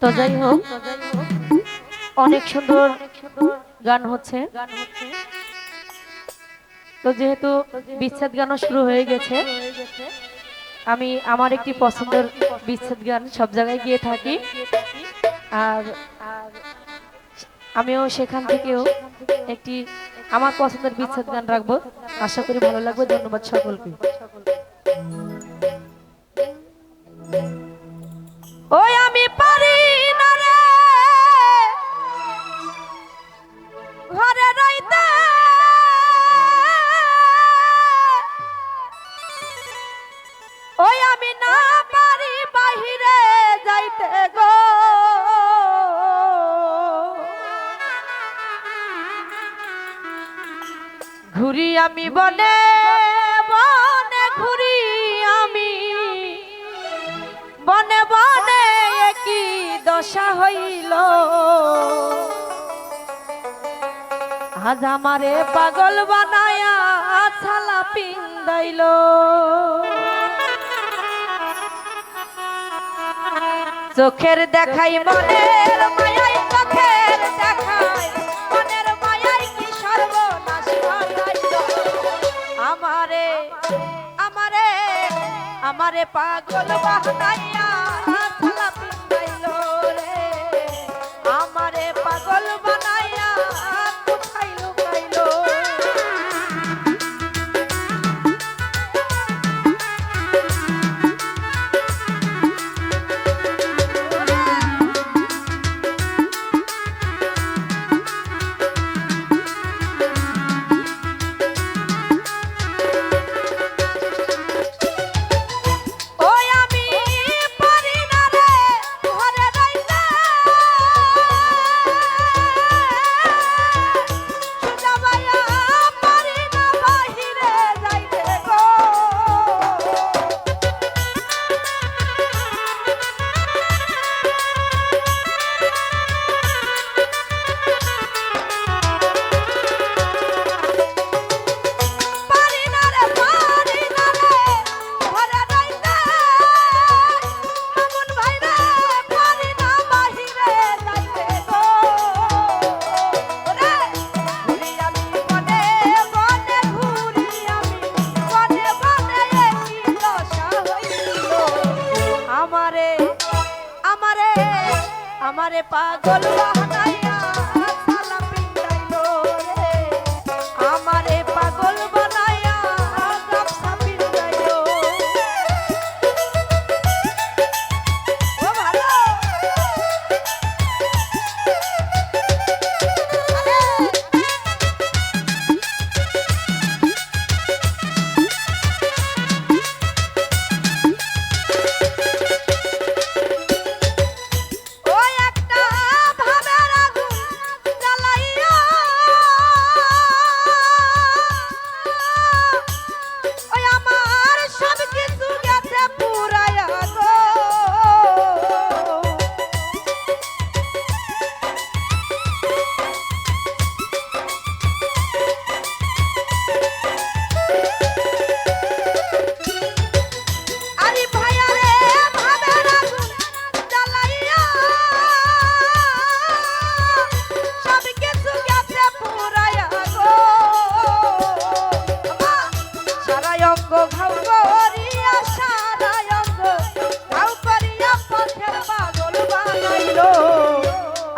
তো যাই হোক, অনেক সুন্দর গান হচ্ছে। তো যেহেতু বিচ্ছেদ শুরু হয়ে গেছে, আমি আমার একটি পছন্দের বিচ্ছেদ গান সব জায়গায় গিয়ে থাকি। আর আমিও সেখান থেকেও একটি আমার পছন্দের বিচ্ছেদ গান রাখব। আশা করি ভালো লাগবে। ধন্যবাদ সকলকে। ঘুরি আমি বনে বনে ঘুরি আমি। বনে বনে কি দশা হইল। আজ আমারে পাগল বানায়া ছালা পিন্দাইল। চোখের দেখাই মনের মায়াই চোখের দেখাই আমারে আমারে আমারে পাগল বানাইয়া আমারে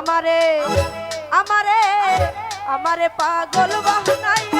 আমারে আমারে আমারে পাগল বানাইয়া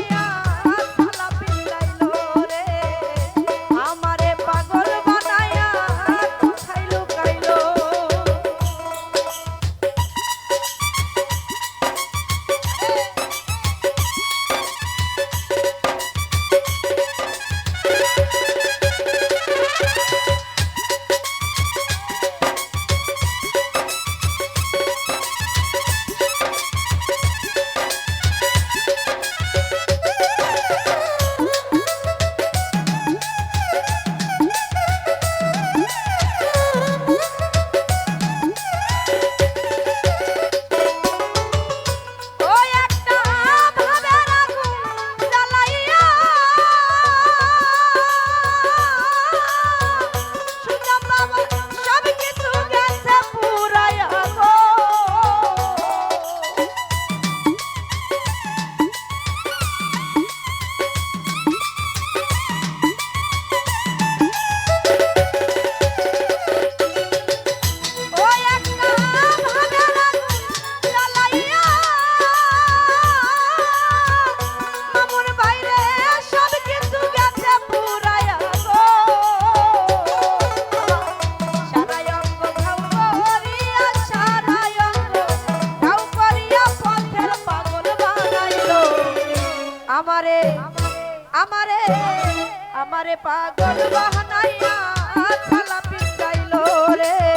আমারে পাগল বাহানাইয়া থালা পিটাইলো রে।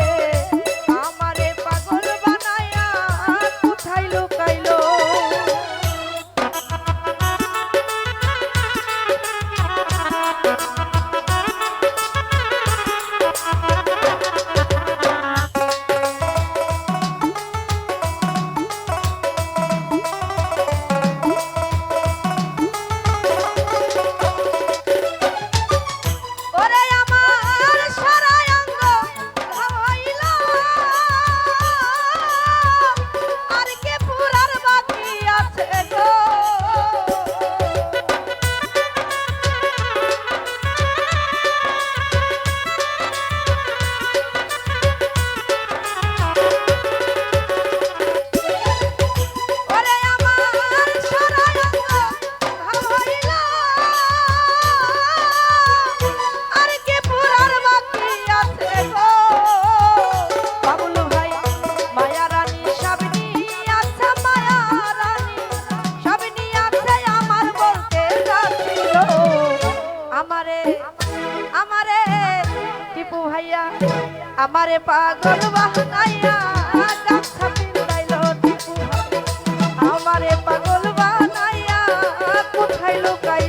আমারে পাগল বাহনাইয়া আমারে পাগল বানাইয়া কোথায় লোকাই